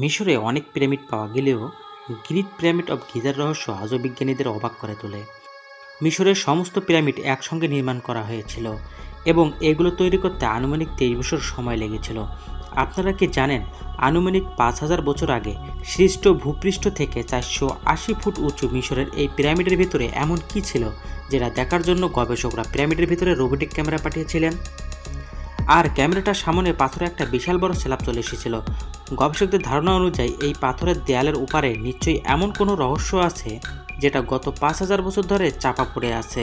মিশরে অনেক পিরামিড পাওয়া গেলেও গ্রিট পিরামিড অব গিজার রহস্য আজও বিজ্ঞানীদের অবাক করে তোলে। মিশরের সমস্ত পিরামিড একসঙ্গে নির্মাণ করা হয়েছিল এবং এগুলো তৈরি করতে আনুমানিক তেইশ বছর সময় লেগেছিল। আপনারা কি জানেন, আনুমানিক পাঁচ হাজার বছর আগে সৃষ্ট ভূপৃষ্ঠ থেকে চারশো আশি ফুট উঁচু মিশরের এই পিরামিডের ভিতরে এমন কি ছিল, যেটা দেখার জন্য গবেষকরা পিরামিডের ভিতরে রোবোটিক ক্যামেরা পাঠিয়েছিলেন? আর ক্যামেরাটার সামনে পাথরে একটা বিশাল বড় স্ল্যাব চলে এসেছিল। গবেষকদের ধারণা অনুযায়ী এই পাথরের দেয়ালের উপারে নিশ্চয়ই এমন কোনো রহস্য আছে, যেটা গত পাঁচ হাজার বছর ধরে চাপা পড়ে আছে।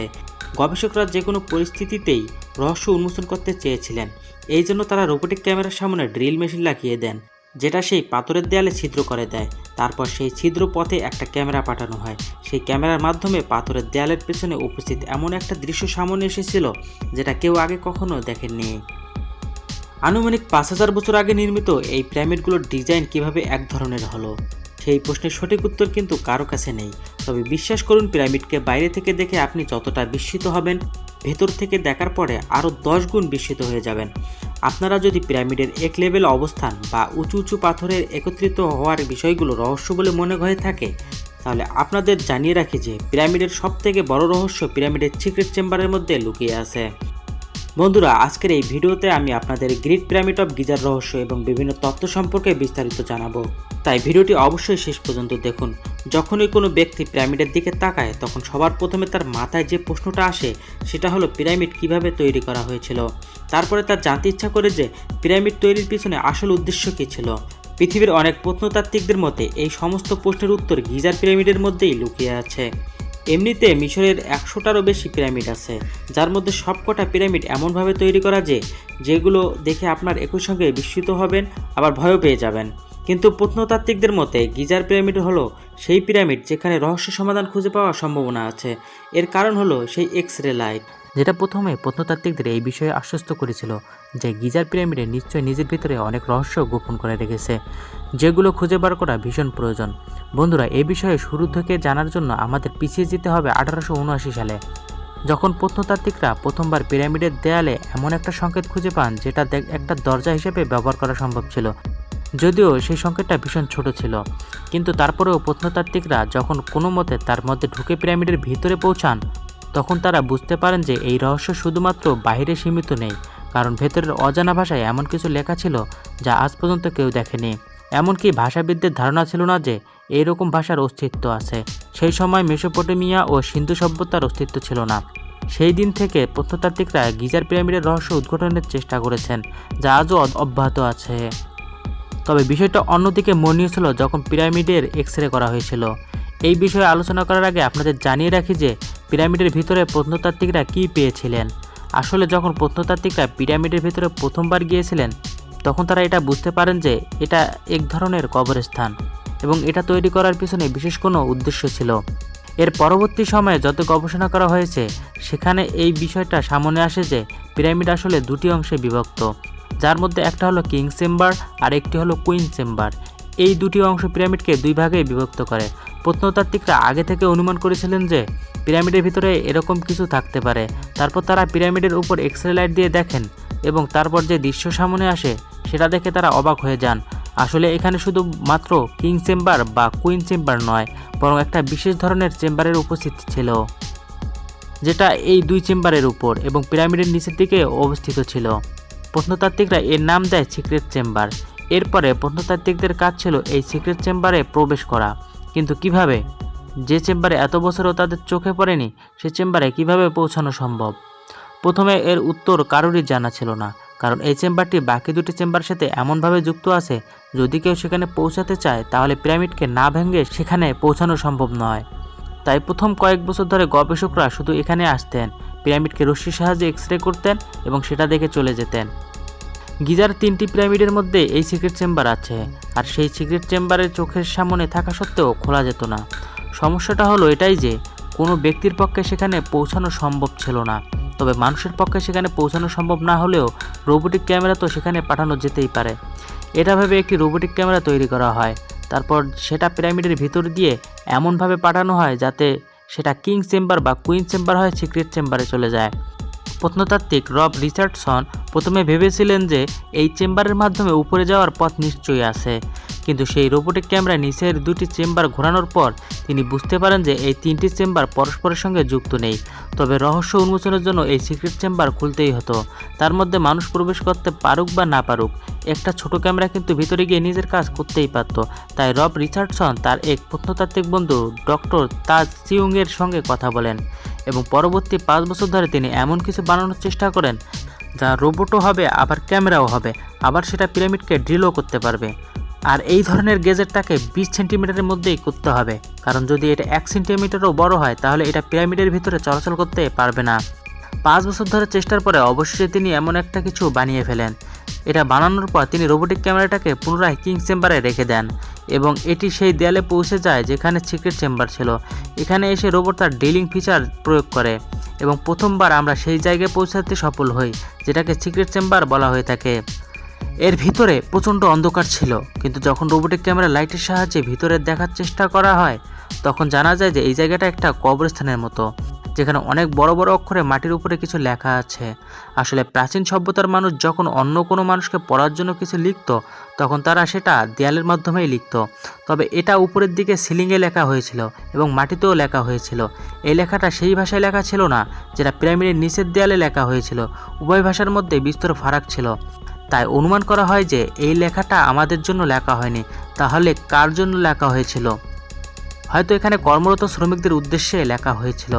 গবেষকরা যে কোনো পরিস্থিতিতেই রহস্য উন্মোচন করতে চেয়েছিলেন। এই জন্য তারা রোবোটিক ক্যামেরার সামনে ড্রিল মেশিন লাগিয়ে দেন, যেটা সেই পাথরের দেয়ালে ছিদ্র করে দেয়। তারপর সেই ছিদ্র পথে একটা ক্যামেরা পাঠানো হয়। সেই ক্যামেরার মাধ্যমে পাথরের দেয়ালের পেছনে উপস্থিত এমন একটা দৃশ্য সামনে এসেছিল, যেটা কেউ আগে কখনো দেখেননি। আনুমানিক পাঁচ হাজার বছর আগে নির্মিত এই পিরামিডগুলোর ডিজাইন কীভাবে এক ধরনের হলো? সেই প্রশ্নের সঠিক উত্তর কিন্তু কারও কাছে নেই। তবে বিশ্বাস করুন, পিরামিডকে বাইরে থেকে দেখে আপনি যতটা বিস্মিত হবেন, ভেতর থেকে দেখার পরে আরও দশ গুণ বিস্মিত হয়ে যাবেন। আপনারা যদি পিরামিডের এক লেভেল অবস্থান বা উঁচু উঁচু পাথরের একত্রিত হওয়ার বিষয়গুলো রহস্য বলে মনে হয়ে থাকে, তাহলে আপনাদের জানিয়ে রাখি যে পিরামিডের সবথেকে বড় রহস্য পিরামিডের সিক্রেট চেম্বারের মধ্যে লুকিয়ে আছে। বন্ধুরা, আজকের এই ভিডিওতে আমি আপনাদের গ্রিট পিরামিড অফ গিজার রহস্য এবং বিভিন্ন তথ্য সম্পর্কে বিস্তারিত জানাব। তাই ভিডিওটি অবশ্যই শেষ পর্যন্ত দেখুন। যখনই কোনো ব্যক্তি পিরামিডের দিকে তাকায়, তখন সবার প্রথমে তার মাথায় যে প্রশ্নটা আসে, সেটা হলো পিরামিড কীভাবে তৈরি করা হয়েছিল? তারপরে তার জানতে ইচ্ছা করে যে পিরামিড তৈরির পিছনে আসল উদ্দেশ্য কী ছিল? পৃথিবীর অনেক প্রত্নতাত্ত্বিকদের মতে, এই সমস্ত প্রশ্নের উত্তর গিজার পিরামিডের মধ্যেই লুকিয়ে আছে। এমনিতে মিশরের একশোটারও বেশি পিরামিড আছে, যার মধ্যে সবকটা পিরামিড এমনভাবে তৈরি করা যে, যেগুলো দেখে আপনার একই সঙ্গে বিস্মিত হবেন, আবার ভয়ও পেয়ে যাবেন। কিন্তু প্রত্নতাত্ত্বিকদের মতে, গিজার পিরামিড হলো সেই পিরামিড যেখানে রহস্য সমাধান খুঁজে পাওয়ার সম্ভাবনা আছে। এর কারণ হলো সেই এক্স রে লাইট যেটা প্রথমে প্রত্নতাত্ত্বিকদের এই বিষয়ে আশ্বস্ত করেছিল যে গিজার পিরামিডে নিশ্চয়ই নিজের ভিতরে অনেক রহস্য গোপন করে রেখেছে, যেগুলো খুঁজে বার করা ভীষণ প্রয়োজন। বন্ধুরা, এ বিষয়ে শুরু থেকে জানার জন্য আমাদের পিছিয়ে যেতে হবে আঠারোশো উনআশি সালে। যখন প্রত্নতাত্ত্বিকরা প্রথমবার পিরামিডের দেয়ালে এমন একটা সংকেত খুঁজে পান যেটা একটা দরজা হিসেবে ব্যবহার করা সম্ভব ছিল। যদিও সেই সংকেতটা ভীষণ ছোট ছিল, কিন্তু তারপরেও প্রত্নতাত্ত্বিকরা যখন কোনো মতে তার মধ্যে ঢুকে পিরামিডের ভিতরে পৌঁছান তখন তারা বুঝতে পারেন যে এই রহস্য শুধুমাত্র বাইরে সীমিত নেই, কারণ ভেতরের অজানা ভাষায় এমন কিছু লেখা ছিল যা আজ পর্যন্ত কেউ দেখেনি। এমনকি ভাষাবিদদের ধারণা ছিল না যে এইরকম ভাষার অস্তিত্ব আছে। সেই সময় মেসোপটেমিয়া ও সিন্ধু সভ্যতার অস্তিত্ব ছিল না। সেই দিন থেকে প্রত্নতাত্ত্বিকরা গিজার পিরামিডের রহস্য উদ্ঘাটনের চেষ্টা করেছেন, যা আজও অব্যাহত আছে। তবে বিষয়টা অন্যদিকে মনীয় ছিল যখন পিরামিডের এক্স রে করা হয়েছিল। এই বিষয়ে আলোচনা করার আগে আপনাদের জানিয়ে রাখি যে পিরামিডের ভিতরে প্রত্নতাত্ত্বিকরা কী পেয়েছিলেন? আসলে যখন প্রত্নতাত্ত্বিকরা পিরামিডের ভিতরে প্রথমবার গিয়েছিলেন, তখন তারা এটা বুঝতে পারেন যে এটা এক ধরনের কবরস্থান এবং এটা তৈরি করার পিছনে বিশেষ কোনো উদ্দেশ্য ছিল। এর পরবর্তী সময়ে যত গবেষণা করা হয়েছে, সেখানে এই বিষয়টা সামনে আসে যে পিরামিড আসলে দুটি অংশে বিভক্ত। যার মধ্যে একটা হলো কিং চেম্বার আর একটি হলো কুইন চেম্বার। এই দুটি অংশ পিরামিডকে দুই ভাগে বিভক্ত করে। প্রত্নতাত্ত্বিকরা আগে থেকে অনুমান করেছিলেন যে পিরামিডের ভিতরে এরকম কিছু থাকতে পারে। তারপর তারা পিরামিডের উপর এক্সরে লাইট দিয়ে দেখেন এবং তারপর যে দৃশ্য সামনে আসে, সেটা দেখে তারা অবাক হয়ে যান। আসলে এখানে শুধু মাত্র কিং চেম্বার বা কুইন চেম্বার নয়, বরং একটা বিশেষ ধরনের চেম্বারের উপস্থিত ছিল, যেটা এই দুই চেম্বারের উপর এবং পিরামিডের নিচের দিকে অবস্থিত ছিল। প্রত্নতাত্ত্বিকরা এর নাম দেয় সিক্রেট চেম্বার। এরপরে প্রত্নতাত্ত্বিকদের কাজ ছিল এই সিক্রেট চেম্বারে প্রবেশ করা। কিন্তু কীভাবে? যে চেম্বারে এত বছরও তাদের চোখে পড়েনি, সে চেম্বারে কীভাবে পৌঁছানো সম্ভব? প্রথমে এর উত্তর কারোরই জানা ছিল না, কারণ এই চেম্বারটি বাকি দুটি চেম্বারের সাথে এমনভাবে যুক্ত আছে, যদি কেউ সেখানে পৌঁছাতে চায়, তাহলে পিরামিডকে না ভেঙে সেখানে পৌঁছানো সম্ভব নয়। তাই প্রথম কয়েক বছর ধরে গবেষকরা শুধু এখানে আসতেন, পিরামিডকে রশ্মির সাহায্যে এক্স রে করতেন এবং সেটা দেখে চলে যেতেন। গিজার তিনটি পিরামিডের মধ্যে এই সিক্রেট চেম্বার আছে, আর সেই সিক্রেট চেম্বারের চোখের সামনে থাকা সত্ত্বেও খোলা যেত না। সমস্যাটা হলো এটাই যে, কোনো ব্যক্তির পক্ষে সেখানে পৌঁছানো সম্ভব ছিল না। তবে মানুষের পক্ষে সেখানে পৌঁছানো সম্ভব না হলেও রোবোটিক ক্যামেরা তো সেখানে পাঠানো যেতেই পারে। এটা ভেবে একটি রোবোটিক ক্যামেরা তৈরি করা হয়। তারপর সেটা পিরামিডের ভিতর দিয়ে এমনভাবে পাঠানো হয় যাতে সেটা কিং চেম্বার বা কুইন চেম্বার হয় সিক্রেট চেম্বারে চলে যায়। প্রত্নতাত্ত্বিক রব রিচার্ডসন প্রথমে ভেবেছিলেন যে এই চেম্বারের মাধ্যমে উপরে যাওয়ার পথ নিশ্চয়ই আছে। কিন্তু সেই রোবোটিক ক্যামেরা নিচের দুটি চেম্বার ঘোরানোর পর তিনি বুঝতে পারেন যে এই তিনটি চেম্বার পরস্পরের সঙ্গে যুক্ত নেই। তবে রহস্য উন্মোচনের জন্য এই সিক্রেট চেম্বার খুলতেই হতো। তার মধ্যে মানুষ প্রবেশ করতে পারুক বা না পারুক, একটা ছোট ক্যামেরা কিন্তু ভিতরে গিয়ে নিজের কাজ করতেই পারত। তাই রব রিচার্ডসন তার এক প্রত্নতাত্ত্বিক বন্ধু, ডক্টর তাজ চিউংয়ের সঙ্গে কথা বলেন এবং পরবর্তী পাঁচ বছর ধরে তিনি এমন কিছু বানানোর চেষ্টা করেন যা রোবটও হবে, আবার ক্যামেরাও হবে, আবার সেটা পিরামিডকে ড্রিলও করতে পারবে। আর এই ধরনের গেজেটটাকে বিশ সেন্টিমিটারের মধ্যেই করতে হবে। কারণ যদি এটা এক সেন্টিমিটারও বড় হয়, তাহলে এটা পিরামিডের ভিতরে চলাচল করতে পারবে না। পাঁচ বছর ধরে চেষ্টার পরে অবশেষে তিনি এমন একটা কিছু বানিয়ে ফেলেন। এটা বানানোর পর তিনি রোবোটিক ক্যামেরাটাকে পুনরায় কিং চেম্বারে রেখে দেন এবং এটি সেই দেয়ালে পৌঁছে যায় যেখানে সিক্রেট চেম্বার ছিল। এখানে এসে রোবট তার ডিলিং ফিচার প্রয়োগ করে এবং প্রথমবার আমরা সেই জায়গায় পৌঁছাতে সফল হই, যেটাকে সিক্রেট চেম্বার বলা হয়ে থাকে। এর ভিতরে প্রচণ্ড অন্ধকার ছিল, কিন্তু যখন রোবোটিক ক্যামেরা লাইটের সাহায্যে ভিতরে দেখার চেষ্টা করা হয়, তখন জানা যায় যে এই জায়গাটা একটা কবরস্থানের মতো, যেখানে অনেক বড় বড় অক্ষরে মাটির উপরে কিছু লেখা আছে। আসলে প্রাচীন সভ্যতার মানুষ যখন অন্য কোনো মানুষকে পড়ার জন্য কিছু লিখতো, তখন তারা সেটা দেয়ালের মাধ্যমেই লিখতো। তবে এটা উপরের দিকে সিলিংয়ে লেখা হয়েছিল এবং মাটিতেও লেখা হয়েছিল। এই লেখাটা সেই ভাষায় লেখা ছিল না, যেটা পিরামিডের নিচের দেয়ালে লেখা হয়েছিল। উভয় ভাষার মধ্যে বিস্তর ফারাক ছিল। তাই অনুমান করা হয় যে এই লেখাটা আমাদের জন্য লেখা হয়নি। তাহলে কার জন্য লেখা হয়েছিল? হয়তো এখানে কর্মরত শ্রমিকদের উদ্দেশ্যে লেখা হয়েছিল।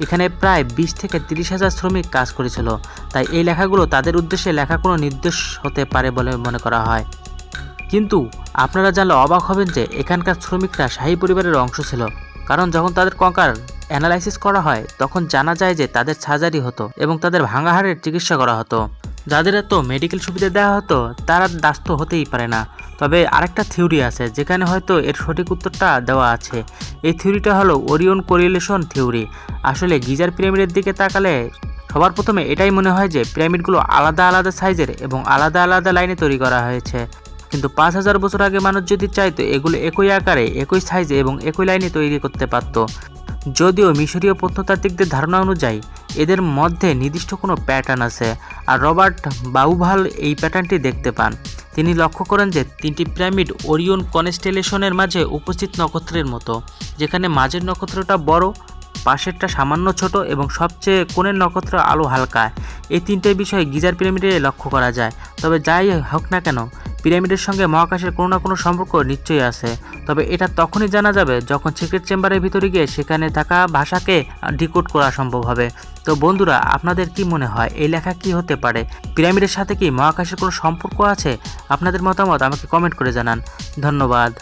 এখানে প্রায় বিশ থেকে তিরিশ হাজার শ্রমিক কাজ করেছিল। তাই এই লেখাগুলো তাদের উদ্দেশ্যে লেখা কোনো নির্দেশ হতে পারে বলে মনে করা হয়। কিন্তু আপনারা জানলে অবাক হবেন যে এখানকার শ্রমিকরা শাহী পরিবারের অংশ ছিল। কারণ যখন তাদের কঙ্কার অ্যানালাইসিস করা হয়, তখন জানা যায় যে তাদের সার্জারি হতো এবং তাদের ভাঙা হাড়ের চিকিৎসা করা হতো। যাদের এত মেডিকেল সুবিধা দেওয়া হতো, তারা দাস্ত হতেই পারে না। তবে আরেকটা থিওরি আছে, যেখানে হয়তো এর সঠিক উত্তরটা দেওয়া আছে। এই থিওরিটা হলো ওরিয়ন কোরিলেশন থিওরি আসলে গিজার পিরামিডের দিকে তাকালে সবার প্রথমে এটাই মনে হয় যে পিরামিডগুলো আলাদা আলাদা সাইজের এবং আলাদা আলাদা লাইনে তৈরি করা হয়েছে। কিন্তু পাঁচ হাজার বছর আগে মানুষ যদি চাইতো এগুলো একই আকারে, একই সাইজে এবং একই লাইনে তৈরি করতে পারতো। যদিও মিশরীয় প্রত্নতাত্ত্বিকদের ধারণা অনুযায়ী এদের মধ্যে নির্দিষ্ট কোনো প্যাটার্ন আছে। আর রবার্ট বাউভাল এই প্যাটার্নটি দেখতে পান। তিনি লক্ষ্য করেন যে তিনটি পিরামিড ওরিয়ন কনস্টেলেশনের মাঝে উপস্থিত নক্ষত্রের মতো, যেখানে মাঝের নক্ষত্রটা বড়, পাশেরটা সামান্য ছোট এবং সবচেয়ে কোণের নক্ষত্র আলো হালকা। এই তিনটে বিষয় গিজার পিরামিডে লক্ষ্য করা যায়। তবে যাই হোক না কেন পিরামিডের সঙ্গে মহাকাশের কোনো না কোনো সম্পর্ক নিশ্চয়ই আছে। তবে এটা তখনই জানা যাবে যখন সিক্রেট চেম্বারের ভিতরে গিয়ে সেখানে থাকা ভাষাকে ডিকোড করা সম্ভব হবে। তো বন্ধুরা, আপনাদের কি মনে হয়, এই লেখা কি হতে পারে? পিরামিডের সাথে কি মহাকাশের কোনো সম্পর্ক আছে? আপনাদের মতামত আমাকে কমেন্ট করে জানান। ধন্যবাদ।